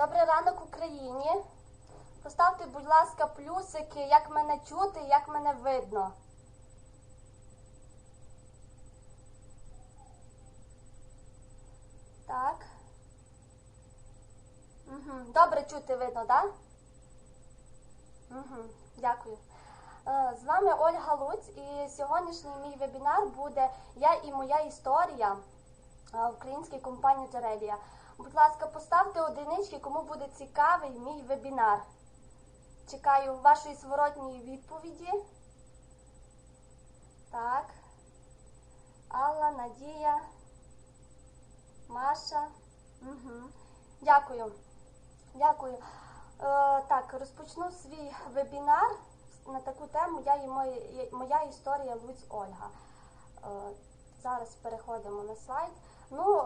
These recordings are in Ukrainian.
Добрий ранок Україні. Поставте, будь ласка, плюсики, як мене чути, як мене видно. Так. Угу. Добре чути видно, так? Угу. Дякую. Е, З вами Ольга Луць і сьогоднішній мій вебінар буде Я і моя історія е, українській компанії Джерелія. Будь ласка, поставте одинички, кому буде цікавий мій вебінар. Чекаю вашої зворотньої відповіді. Так. Алла, Надія, Маша. Угу. Дякую. Дякую. Е, так, розпочну свій вебінар на таку тему Я і моя, моя історія Луць Ольга. Е, зараз переходимо на слайд. Ну, е,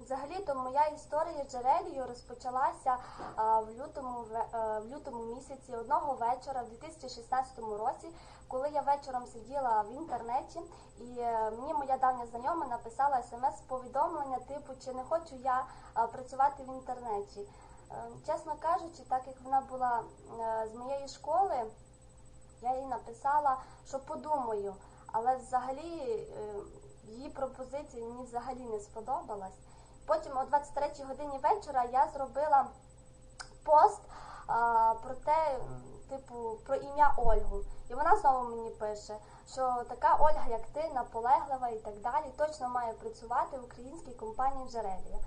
взагалі-то моя історія джерелію розпочалася е, в лютому е, в лютому місяці одного вечора в 2016 році, коли я вечором сиділа в інтернеті, і мені моя давня знайома написала смс-повідомлення, типу, чи не хочу я працювати в інтернеті. Чесно кажучи, так як вона була з моєї школи, я їй написала, що подумаю, але взагалі е, її пропозиція мені взагалі не сподобалась. Потім о 23 годині вечора я зробила пост а, про те, типу, про ім'я Ольгу. І вона знову мені пише, що така Ольга, як ти, наполеглива і так далі, точно має працювати в українській компанії Джерелія.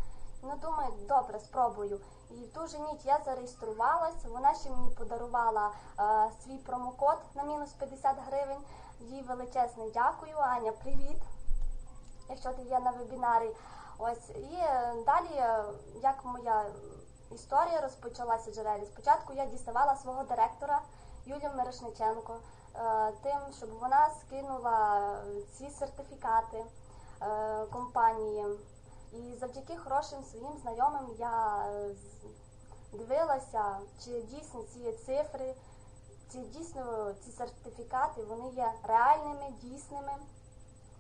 Ну, думаю, добре, спробую. І в ту ж ніч я зареєструвалась. Вона ще мені подарувала е, свій промокод на мінус 50 гривень. Їй величезне дякую. Аня, привіт! Якщо ти є на вебінарі. Ось і е, далі, е, як моя історія розпочалася джерелі. Спочатку я діставала свого директора Юлію Мирошниченко е, тим, щоб вона скинула ці сертифікати компанії. І завдяки хорошим своїм знайомим я дивилася, чи дійсно ці цифри, чи дійсно ці сертифікати вони є реальними, дійсними.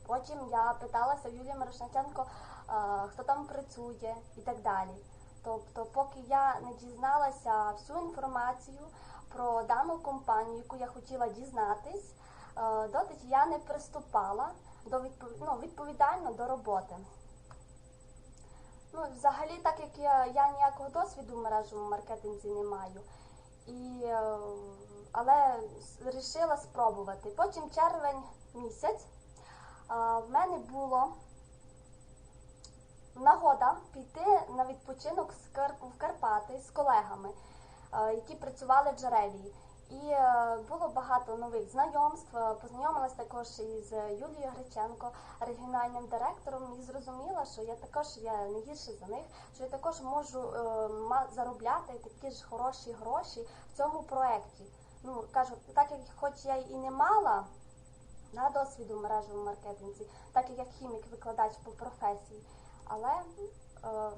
Потім я питалася в Юлії Мирошниченко, е, хто там працює і так далі. Тобто, поки я не дізналася всю інформацію про дану компанію, яку я хотіла дізнатись, е, доти я не приступала до відпов... ну, відповідально до роботи. Ну, взагалі, так як я, я ніякого досвіду в мережевому маркетинзі не маю. І, е, але вирішила спробувати. Потім червень місяць в мене було нагода піти на відпочинок в Карпати з колегами, які працювали в джерелії. І е, було багато нових знайомств. Познайомилась також із Юлією Греченко, регіональним директором, і зрозуміла, що я також є не гірше за них, що я також можу е, заробляти такі ж хороші гроші в цьому проєкті. Ну кажу, так як хоч я і не мала на досвіду в мережевому маркетинзі, так як я хімік-викладач по професії, але е,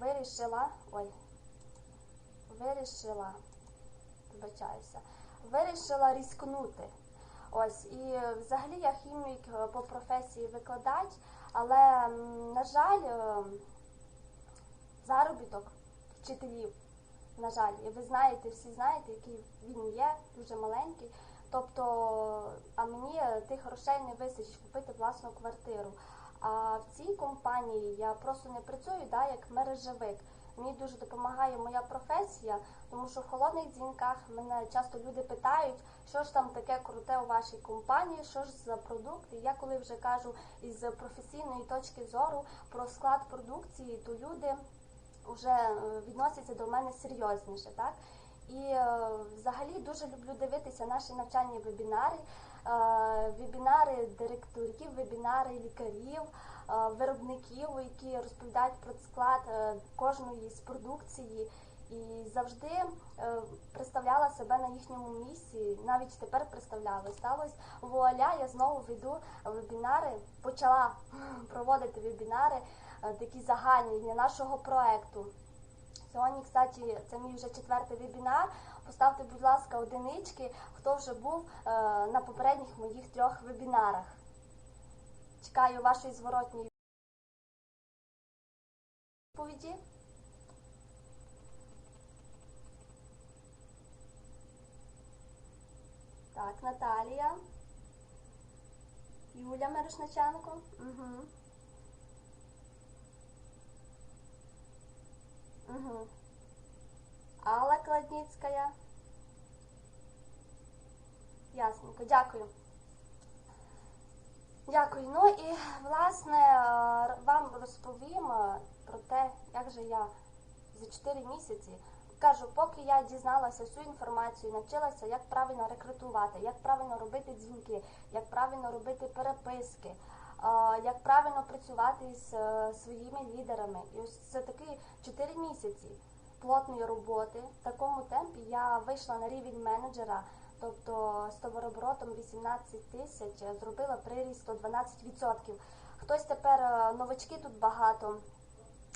вирішила, ой, вирішила, вибачаюся, вирішила різкнути. Ось, і взагалі я хімік е, по професії викладач, але, на жаль, е, заробіток вчителів, на жаль, ви знаєте, всі знаєте, який він є, дуже маленький. Тобто, а мені тих грошей не вистачить купити власну квартиру. А в цій компанії я просто не працюю да, як мережевик. Мені дуже допомагає моя професія, тому що в холодних дзвінках мене часто люди питають, що ж там таке круте у вашій компанії, що ж за продукт. І я коли вже кажу із професійної точки зору про склад продукції, то люди вже е, відносяться до мене серйозніше, так? І е, взагалі дуже люблю дивитися наші навчальні вебінари, е, вебінари директорів, вебінари лікарів, виробників, які розповідають про склад кожної з продукції. І завжди представляла себе на їхньому місці, навіть тепер представляла. Сталося вуаля, я знову веду вебінари, почала проводити вебінари Е, такі загальні для нашого проекту. Сьогодні, кстати, це мій вже четвертий вебінар. Поставте, будь ласка, одинички, хто вже був е, на попередніх моїх трьох вебінарах. Чекаю вашої зворотній відповіді. Так, Наталія. Юля Мирошниченко. Угу. Угу. Алла Кладніцька. Ясненько, дякую. Дякую. Ну і власне е, вам розповім е, про те, як же я за 4 місяці кажу, поки я дізналася всю інформацію, навчилася, як правильно рекрутувати, як правильно робити дзвінки, як правильно робити переписки, як правильно працювати з е, своїми лідерами. І ось це такі 4 місяці плотної роботи. В такому темпі я вийшла на рівень менеджера. Тобто з товарооборотом 18 тисяч е, зробила приріст 112%. Хтось тепер е, новачки тут багато.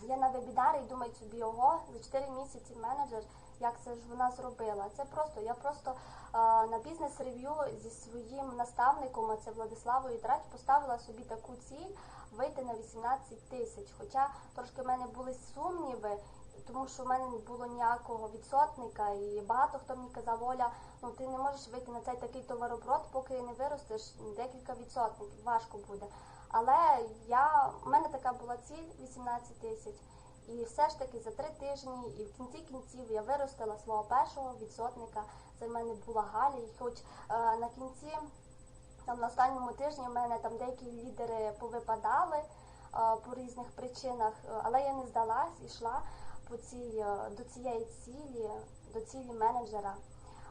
Є на вебінарі і думають собі, ого, за 4 місяці менеджер, як це ж вона зробила. Це просто, я просто на бізнес-рев'ю зі своїм наставником, це Владиславою Драч, поставила собі таку ціль вийти на 18 тисяч. Хоча трошки в мене були сумніви, тому що в мене не було ніякого відсотника, і багато хто мені казав, Оля, ну ти не можеш вийти на цей такий товарооборот, поки не виростеш декілька відсотників, важко буде. Але я, в мене така була ціль 18 тисяч. І все ж таки за три тижні і в кінці кінців я виростила свого першого відсотника. Це в мене була Галя. І хоч е, на кінці, там на останньому тижні, в мене там деякі лідери повипадали е, по різних причинах, е, але я не здалась і йшла по цій, е, до цієї цілі, до цілі менеджера.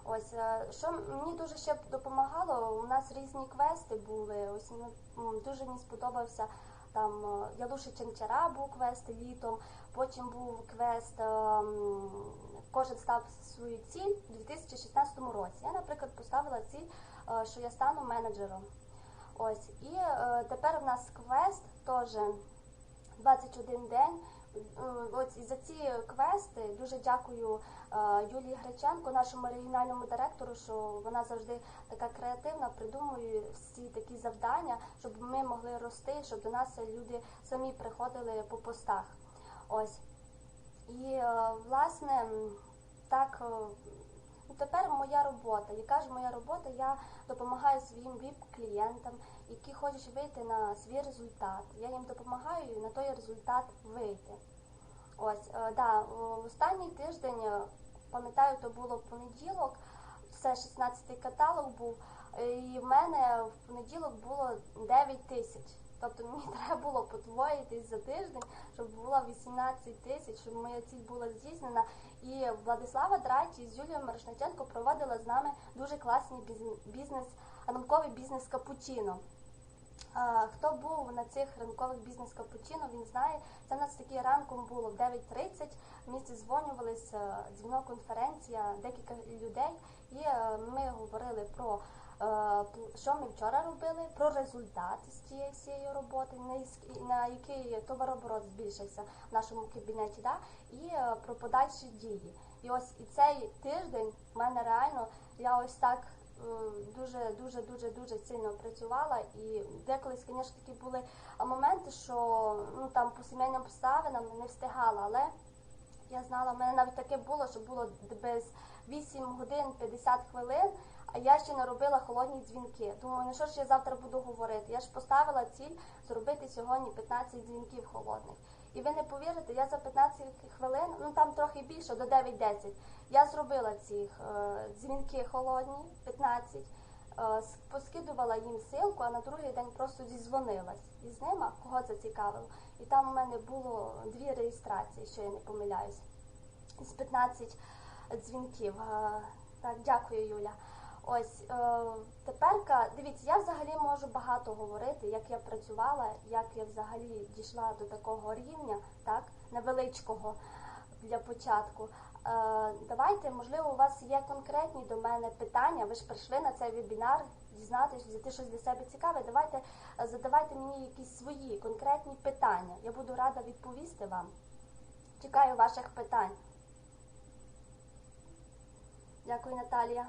Ось е, що мені дуже ще допомагало. У нас різні квести були. Ось ну, дуже мені сподобався там е, Ялуши Ченчара був квест літом. Потім був квест. е, Кожен став свою ціль у 2016 році. Я, наприклад, поставила ціль, е, що я стану менеджером. Ось і е, тепер у нас квест теж 21 день. Е, і за ці квести дуже дякую е, Юлії Греченко, нашому регіональному директору, що вона завжди така креативна, придумує всі такі завдання, щоб ми могли рости, щоб до нас люди самі приходили по постах. Ось. І е, власне так. Тепер моя робота. Яка ж моя робота? Я допомагаю своїм віп-клієнтам, які хочуть вийти на свій результат. Я їм допомагаю на той результат вийти. Ось, е, да, останній тиждень, е, пам'ятаю, то було понеділок, це 16-й каталог був, е, і в мене в понеділок було 9 тисяч. Тобто мені треба було подвоїтись за тиждень, щоб було 18 тисяч, щоб моя ціль була здійснена. І Владислава Драйчі з Юлією Мирошниченко проводила з нами дуже класний біз- бізнес, ранковий бізнес капучино. Хто був на цих ранкових бізнес капучино, він знає. Це у нас такі ранком було в 9.30. В місті дзвонювалися, дзвінок конференція, декілька людей, і е, ми говорили про що ми вчора робили, про результат з цієї всієї роботи, на який товарооборот збільшився в нашому кабінеті, да? і е, про подальші дії. І ось і цей тиждень в мене реально я ось так е, дуже дуже дуже дуже сильно працювала. І деколи, звісно, такі були е, моменти, що ну там по сімейним обставинам не встигала, але я знала, в мене навіть таке було, що було без 8 годин 50 хвилин, а я ще не робила холодні дзвінки. Думаю, ну що ж я завтра буду говорити? Я ж поставила ціль зробити сьогодні 15 дзвінків холодних. І ви не повірите, я за 15 хвилин, ну там трохи більше, до 9-10, я зробила ці е, дзвінки холодні, 15, е, поскидувала їм ссылку, а на другий день просто зізвонилась із ними, кого це цікавило. І там у мене було дві реєстрації, що я не помиляюсь, з 15 дзвінків. Е, Так, дякую, Юля. Ось е, теперка, дивіться, я взагалі можу багато говорити, як я працювала, як я взагалі дійшла до такого рівня, так, невеличкого для початку. Е, давайте, можливо, у вас є конкретні до мене питання. Ви ж прийшли на цей вебінар, дізнатися, взяти щось для себе цікаве. Давайте е, задавайте мені якісь свої конкретні питання. Я буду рада відповісти вам. Чекаю ваших питань. Дякую, Наталія.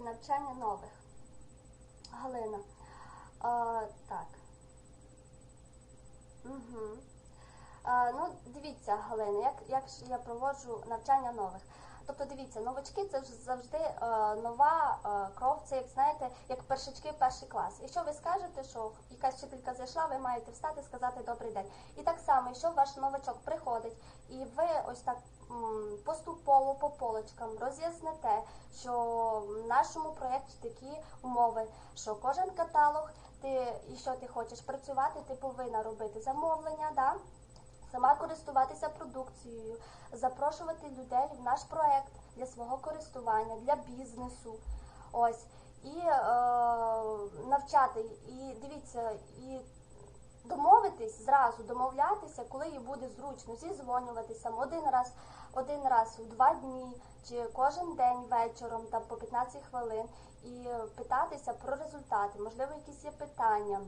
Навчання нових? Галина. А, так. Угу. А, ну, дивіться, Галина, як, як я проводжу навчання нових. Тобто, дивіться, новачки це ж завжди е, нова е, кров, це як знаєте, як першачки перший клас. Якщо ви скажете, що якась вчителька зайшла, ви маєте встати, сказати добрий день. І так само, якщо ваш новачок приходить, і ви ось так поступово по полочкам роз'ясните, що в нашому проєкті такі умови, що кожен каталог, ти і що ти хочеш працювати, ти повинна робити замовлення, да? сама користуватися продукцією, запрошувати людей в наш проект для свого користування, для бізнесу. Ось і е, навчати. І дивіться, і домовитись зразу, домовлятися, коли їй буде зручно, зізвонюватися один раз, один раз у два дні чи кожен день вечором, там по 15 хвилин, і питатися про результати, можливо, якісь є питання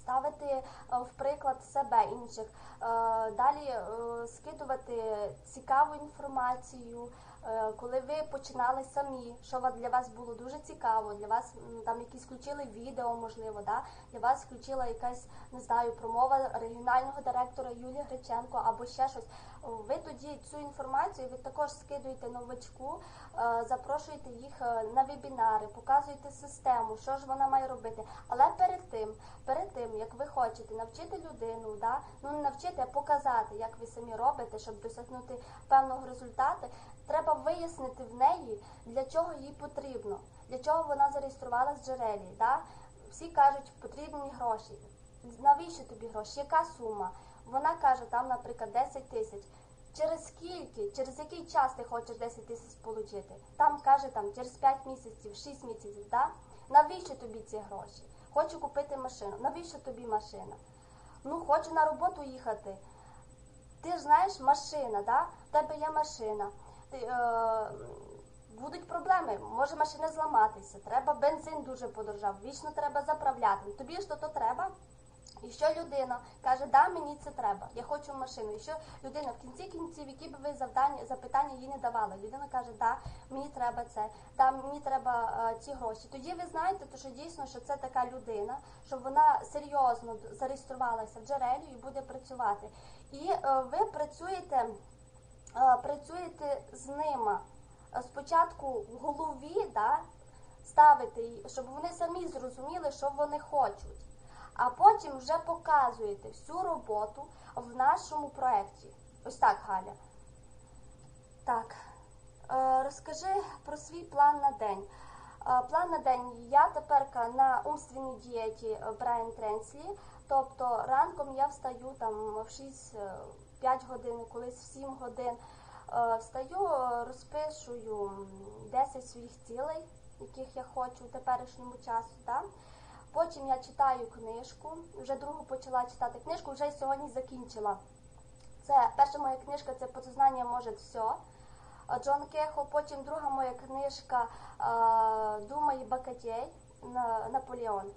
ставити е, в приклад себе інших, Е, далі е, скидувати цікаву інформацію. Е, Коли ви починали самі, що для вас було дуже цікаво, для вас там якісь включили відео, можливо, да? для вас включила якась не знаю промова регіонального директора Юлії Греченко або ще щось. Ви тоді цю інформацію ви також скидуєте новачку, е, запрошуєте їх е, на вебінари, показуєте систему, що ж вона має робити. Але перед тим, перед тим як ви хочете навчити людину, да, ну не навчити, а показати, як ви самі робите, щоб досягнути певного результату, треба вияснити в неї, для чого їй потрібно, для чого вона зареєструвалась в джерелі. Да? Всі кажуть, потрібні гроші. Навіщо тобі гроші? Яка сума? Вона каже, там, наприклад, 10 тисяч. Через скільки, через який час ти хочеш 10 тисяч отримати? Там каже там через 5 місяців, 6 місяців, да? Навіщо тобі ці гроші? Хочу купити машину. Навіщо тобі машина? Ну, хочу на роботу їхати. Ти ж знаєш, машина, да? В тебе є машина. Е, будуть проблеми, може машина зламатися, треба бензин дуже подорожав, вічно треба заправляти. Тобі ж то, то треба. І що людина каже, да, мені це треба, я хочу машину. І що людина в кінці кінців, які б ви завдання, запитання їй не давали. Людина каже, да, мені треба це, да, мені треба е, ці гроші. Тоді ви знаєте, то що дійсно що це така людина, що вона серйозно зареєструвалася в джерелі і буде працювати. І е, ви працюєте, працюєте з ними. Е, Спочатку в голові да, ставите, щоб вони самі зрозуміли, що вони хочуть а потім вже показуєте всю роботу в нашому проєкті. Ось так, Галя. Так, е, розкажи про свій план на день. Е, План на день я тепер на умственній дієті Брайан Тренслі. Тобто ранком я встаю там в 6-5 годин, колись в 7 годин. Е, Встаю, е, розпишую 10 своїх цілей, яких я хочу в теперішньому часу. Да? Потім я читаю книжку, вже другу почала читати книжку, вже сьогодні закінчила. Це перша моя книжка це «Подсознання може все. Джон Кехо. Потім друга моя книжка а, Дума і Бакатєй на Наполеон.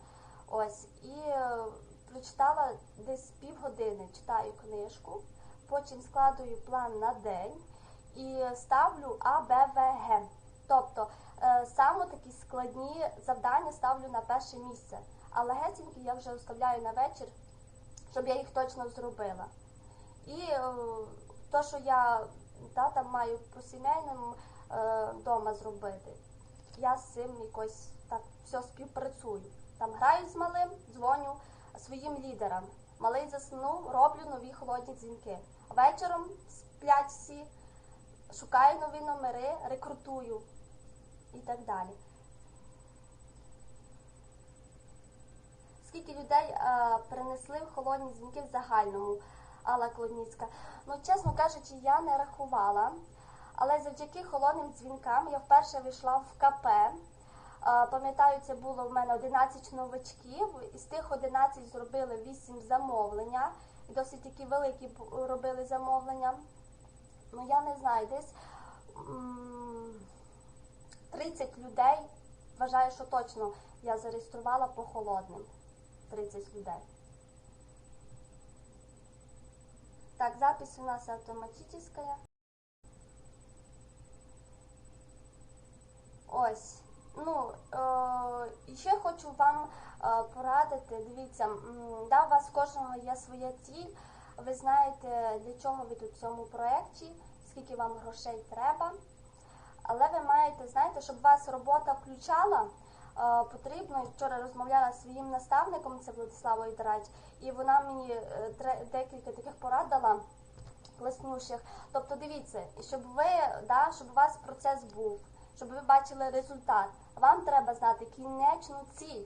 Ось і е, прочитала десь півгодини, читаю книжку, потім складую план на день і ставлю А, Б, В, Г. Тобто е, саме такі складні завдання ставлю на перше місце, а легесенькі я вже оставляю на вечір, щоб я їх точно зробила. І е, то, що я та, там маю по сімейному е, вдома зробити, я з цим якось так все співпрацюю. Там граю з малим, дзвоню своїм лідерам. Малий заснув, роблю нові холодні дзвінки. Вечором сплять всі, шукаю нові номери, рекрутую і так далі. Скільки людей е, принесли в холодні дзвінки в загальному, Алла Клодніцька? Ну, чесно кажучи, я не рахувала, але завдяки холодним дзвінкам я вперше вийшла в КП. Пам'ятаю, це було в мене 11 новачків. Із тих 11 зробили 8 замовлення. Досить такі великі робили замовлення. Ну, я не знаю, десь 30 людей. Вважаю, що точно я зареєструвала по холодним. 30 людей. Так, запись у нас автоматическая. Ось. Ну, е, і ще хочу вам е, порадити. Дивіться, да, у вас кожного є своя ціль. Ви знаєте, для чого ви тут в цьому проєкті, скільки вам грошей треба. Але ви маєте, знаєте, щоб вас робота включала, е, потрібно, вчора розмовляла зі своїм наставником, це Владиславою Драч, і вона мені е, декілька таких порад дала класнющих. Тобто дивіться, щоб ви, да, щоб у вас процес був, щоб ви бачили результат, вам треба знати кінечну ціль.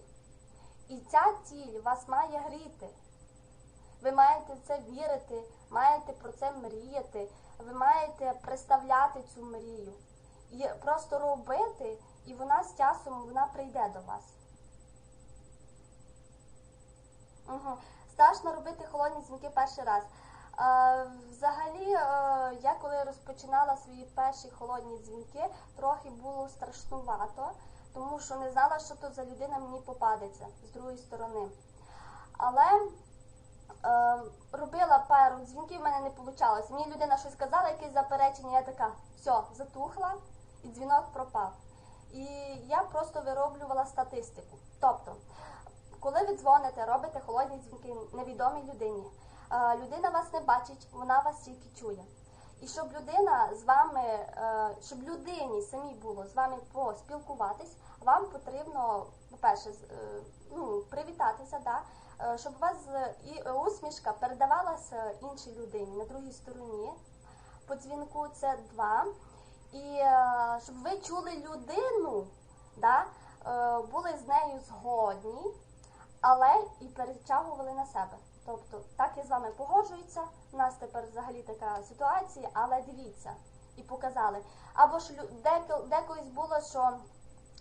І ця ціль вас має гріти. Ви маєте в це вірити, маєте про це мріяти, ви маєте представляти цю мрію. І просто робити, і вона з часом вона прийде до вас. Угу. Страшно робити холодні дзвінки перший раз. Е, взагалі, е, я коли розпочинала свої перші холодні дзвінки, трохи було страшнувато, тому що не знала, що то за людина мені попадеться з другої сторони. Але е, робила пару дзвінків, в мене не вийшло. Мені людина щось сказала, якесь заперечення, я така, все, затухла, і дзвінок пропав. І я просто вироблювала статистику. Тобто, коли ви дзвоните, робите холодні дзвінки невідомій людині, е, людина вас не бачить, вона вас тільки чує. І щоб людина з вами, е, щоб людині самі було з вами поспілкуватись, вам потрібно, по-перше, е, ну, привітатися, да? е, щоб у вас і усмішка передавалася іншій людині на другій стороні. По дзвінку це два. І щоб ви чули людину, да? були з нею згодні, але і перетягували на себе. Тобто, так я з вами погоджуються. у нас тепер взагалі така ситуація, але дивіться, і показали. Або ж декось було, що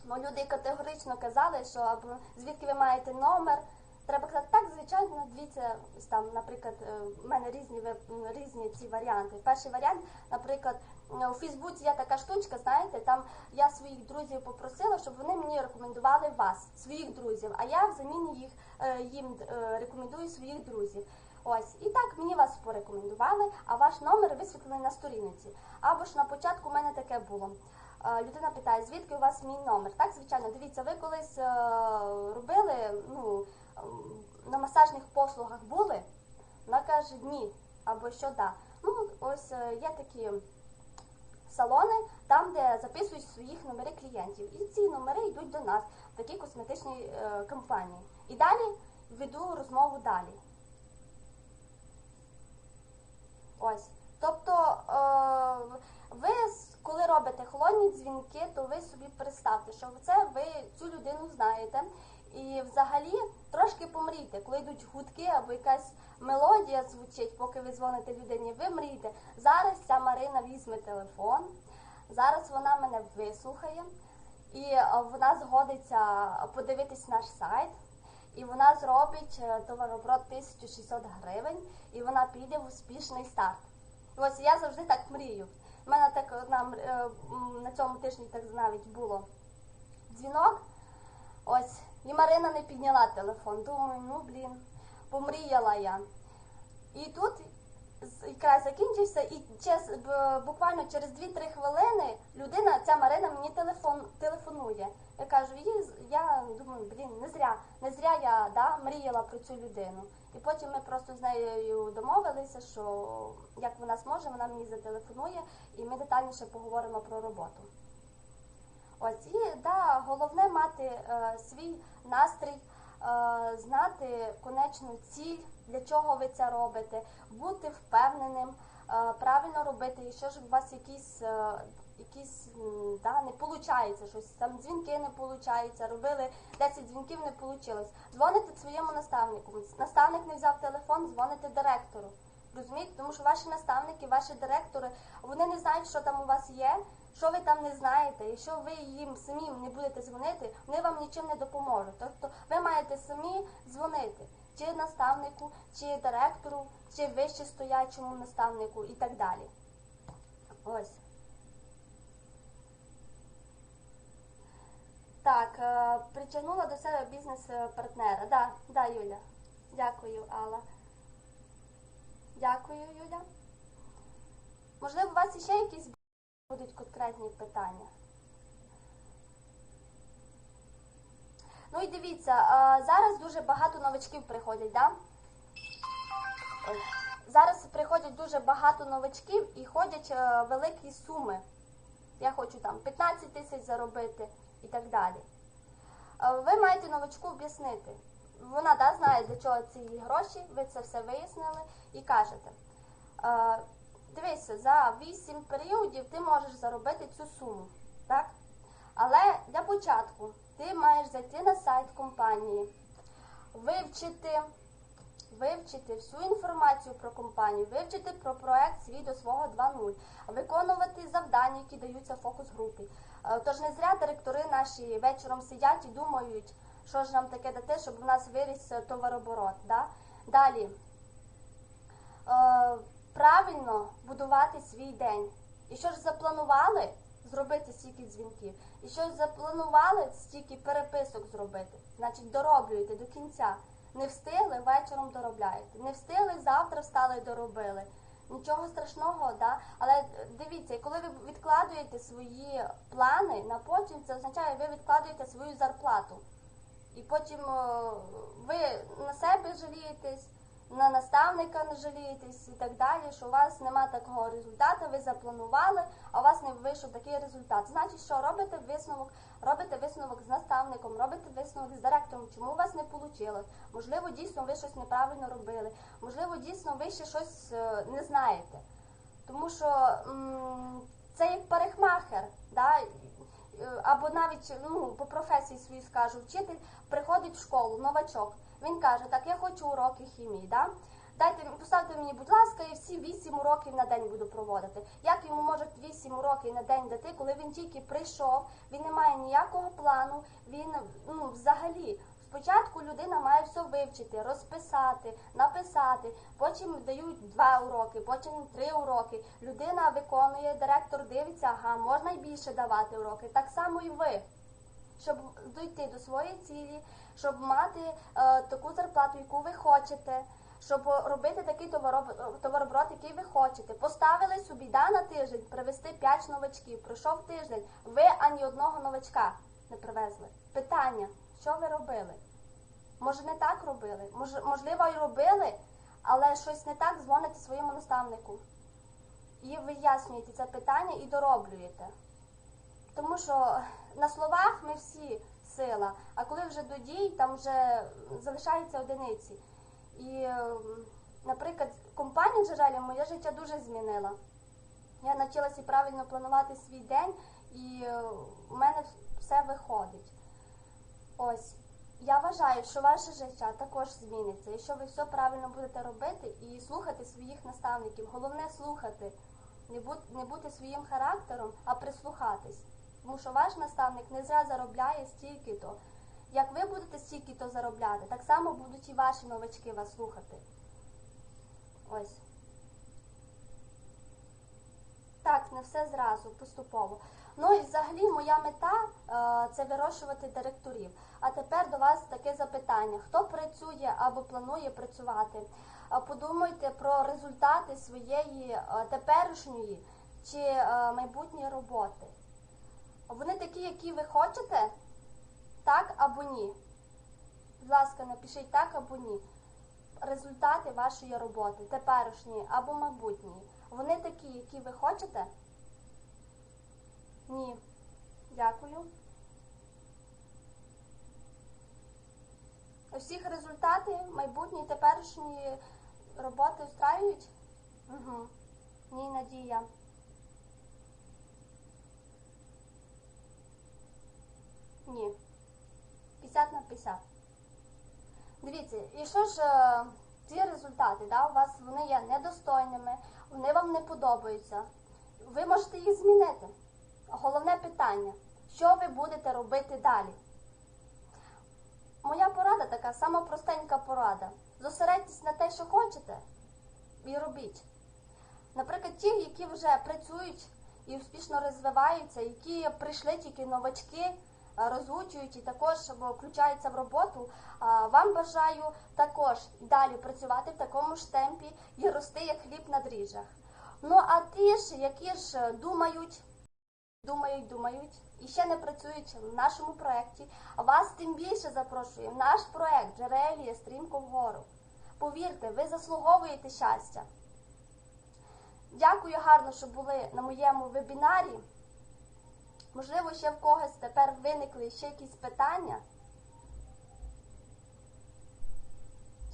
ну, люди категорично казали, що або звідки ви маєте номер. Треба казати, так, звичайно, дивіться, там, наприклад, е, в мене різні різні ці варіанти. Перший варіант, наприклад, у Фейсбуці є така штучка, знаєте, там я своїх друзів попросила, щоб вони мені рекомендували вас, своїх друзів, а я взамін їх е, їм е, рекомендую своїх друзів. Ось, і так мені вас порекомендували, а ваш номер висвітлений на сторінці. Або ж на початку в мене таке було. Людина питає, звідки у вас мій номер? Так, звичайно, дивіться, ви колись е, робили ну, ем, на масажних послугах були? Вона каже ні, або що да. Ну, ось е, є такі салони, там, де записують своїх номери клієнтів. І ці номери йдуть до нас, в такі косметичні е, компанії. І далі веду розмову далі. Ось. Тобто, ви коли робите холодні дзвінки, то ви собі представте, що це ви цю людину знаєте. І взагалі трошки помрійте, коли йдуть гудки або якась мелодія звучить, поки ви дзвоните людині, ви мрійте. Зараз ця Марина візьме телефон, зараз вона мене вислухає, і е, вона згодиться подивитись наш сайт. І вона зробить е, товарооборот 1600 гривень, і вона піде в успішний старт. І ось я завжди так мрію. У мене так одна м- е, на цьому тижні так навіть було дзвінок. Ось, і Марина не підняла телефон. Думаю, ну блін, помріяла я. І тут якраз закінчився, і чес, буквально через 2-3 хвилини людина, ця Марина, мені телефон телефонує. Я кажу, їй я думаю, блін, не зря, не зря я да, мріяла про цю людину. І потім ми просто з нею домовилися, що як вона зможе, вона мені зателефонує, і ми детальніше поговоримо про роботу. Ось і да, головне мати е, свій настрій, знати конечну ціль, для чого ви це робите, бути впевненим, е, правильно робити. Якщо ж у вас якісь, е, якісь да, не виходить, щось там дзвінки не виходить, робили 10 дзвінків, не вийшло. Дзвоните своєму наставнику. Наставник не взяв телефон, дзвоните директору. Розумієте, тому що ваші наставники, ваші директори, вони не знають, що там у вас є, що ви там не знаєте. Якщо ви їм самі не будете дзвонити, вони вам нічим не допоможуть. Тобто ви маєте самі дзвонити чи наставнику, чи директору, чи вище стоячому наставнику і так далі. Ось. Так, е, притягнула до себе бізнес-партнера. Да, да, Юля. Дякую, Алла. Дякую, Юля. Можливо, у вас ще якісь будуть конкретні питання? Ну і дивіться, зараз дуже багато новачків приходять, да? Зараз приходять дуже багато новачків і ходять е, великі суми. Я хочу там 15 тисяч заробити і так далі. Е, Ви маєте новачку об'яснити. Вона да, знає, для чого ці гроші, ви це все вияснили і кажете. Е, Дивися, за 8 періодів ти можеш заробити цю суму. Так? Але для початку ти маєш зайти на сайт компанії, вивчити, вивчити всю інформацію про компанію, вивчити про проект свій до свого 2.0, виконувати завдання, які даються в фокус-групі. Е, Тож не зря директори наші вечором сидять і думають, що ж нам таке дати, щоб в нас виріс е, товарооборот. Да? Далі. Правильно будувати свій день. І що ж запланували зробити стільки дзвінків, і що ж запланували стільки переписок зробити. Значить, дороблюєте до кінця. Не встигли, вечором доробляєте. Не встигли, завтра встали і доробили. Нічого страшного, да? але е, дивіться, коли ви відкладуєте свої плани на потім, це означає, ви відкладуєте свою зарплату. І потім е, ви на себе жалієтесь, на наставника не жалієтесь і так далі, що у вас нема такого результату, ви запланували, а у вас не вийшов такий результат. Значить, що робите висновок, робите висновок з наставником, робите висновок з директором, чому у вас не вийшло. Можливо, дійсно ви щось неправильно робили, можливо, дійсно ви ще щось е, не знаєте. Тому що це як парикмахер, да? Е, або навіть ну, по професії своїй скажу, вчитель приходить в школу, новачок. Він каже, так, я хочу уроки хімії. Да? Дайте поставте мені, будь ласка, я всі 8 уроків на день буду проводити. Як йому можуть 8 уроків на день дати, коли він тільки прийшов, він не має ніякого плану, він ну, взагалі. Спочатку людина має все вивчити, розписати, написати, потім дають два уроки, потім три уроки. Людина виконує, директор дивиться, ага, можна й більше давати уроки. Так само і ви. Щоб дійти до своєї цілі, щоб мати е, таку зарплату, яку ви хочете, щоб робити такий товароб- товарооборот, який ви хочете. Поставили собі да, на тиждень привезти 5 новачків. Пройшов тиждень, ви ані одного новачка не привезли. Питання, що ви робили? Може, не так робили? Може, можливо, і робили, але щось не так дзвоните своєму наставнику. І вияснюєте це питання і дороблюєте. Тому що на словах ми всі сила, а коли вже до дій, там вже залишаються одиниці. І, ем, наприклад, компанія Джерелі моє життя дуже змінила. Я навчилася правильно планувати свій день, і е, в мене все виходить. Ось. Я вважаю, що ваше життя також зміниться, якщо ви все правильно будете робити і слухати своїх наставників. Головне слухати, не бути своїм характером, а прислухатись. Тому що ваш наставник не зря заробляє стільки-то. Як ви будете стільки-то заробляти, так само будуть і ваші новачки вас слухати. Ось. Так, не все зразу, поступово. Ну і взагалі моя мета е, це вирощувати директорів. А тепер до вас таке запитання: хто працює або планує працювати? Подумайте про результати своєї е, теперішньої чи е, майбутньої роботи. Вони такі, які ви хочете? Так або ні? Будь ласка, напишіть так або ні. Результати вашої роботи, теперішньої або майбутньої. Вони такі, які ви хочете? Ні. Дякую. Усіх результати майбутньої теперішньої роботи устраюють? Угу. Ні, Надія. Ні. 50 на 50. Дивіться, і що ж е, ці результати, да, у вас вони є недостойними, вони вам не подобаються. Ви можете їх змінити. Головне питання, що ви будете робити далі? Моя порада така, сама простенька порада. Зосередьтесь на те, що хочете, і робіть. Наприклад, ті, які вже працюють і успішно розвиваються, які прийшли тільки новачки, е, розучують і також включаються в роботу. Вам бажаю також далі працювати в такому ж темпі і рости як хліб на дріжджах. Ну а ті ж, які ж думають, думають, думають і ще не працюють в нашому проєкті, вас тим більше запрошую в наш проєкт Джерелія стрімко вгору. Повірте, ви заслуговуєте щастя. Дякую гарно, що були на моєму вебінарі. Можливо, ще в когось тепер виникли ще якісь питання.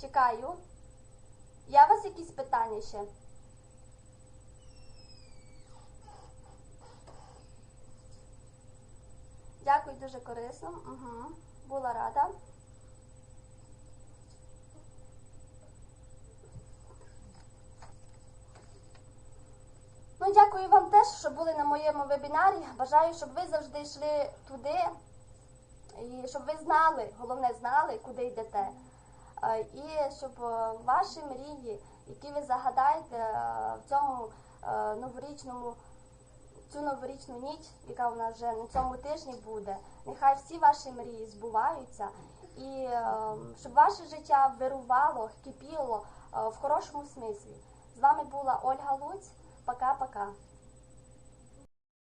Чекаю. Я вас якісь питання ще? Дякую, дуже корисно. Угу. Була рада. Дякую вам теж, що були на моєму вебінарі. Бажаю, щоб ви завжди йшли туди, і щоб ви знали, головне знали, куди йдете. Е, І щоб е, ваші мрії, які ви загадаєте е, в цьому новорічному цю новорічну ніч, яка у нас вже на цьому тижні буде, нехай всі ваші мрії збуваються, і щоб ваше життя вирувало, кипіло в хорошому смислі. З вами була Ольга Луць. Пока-пока.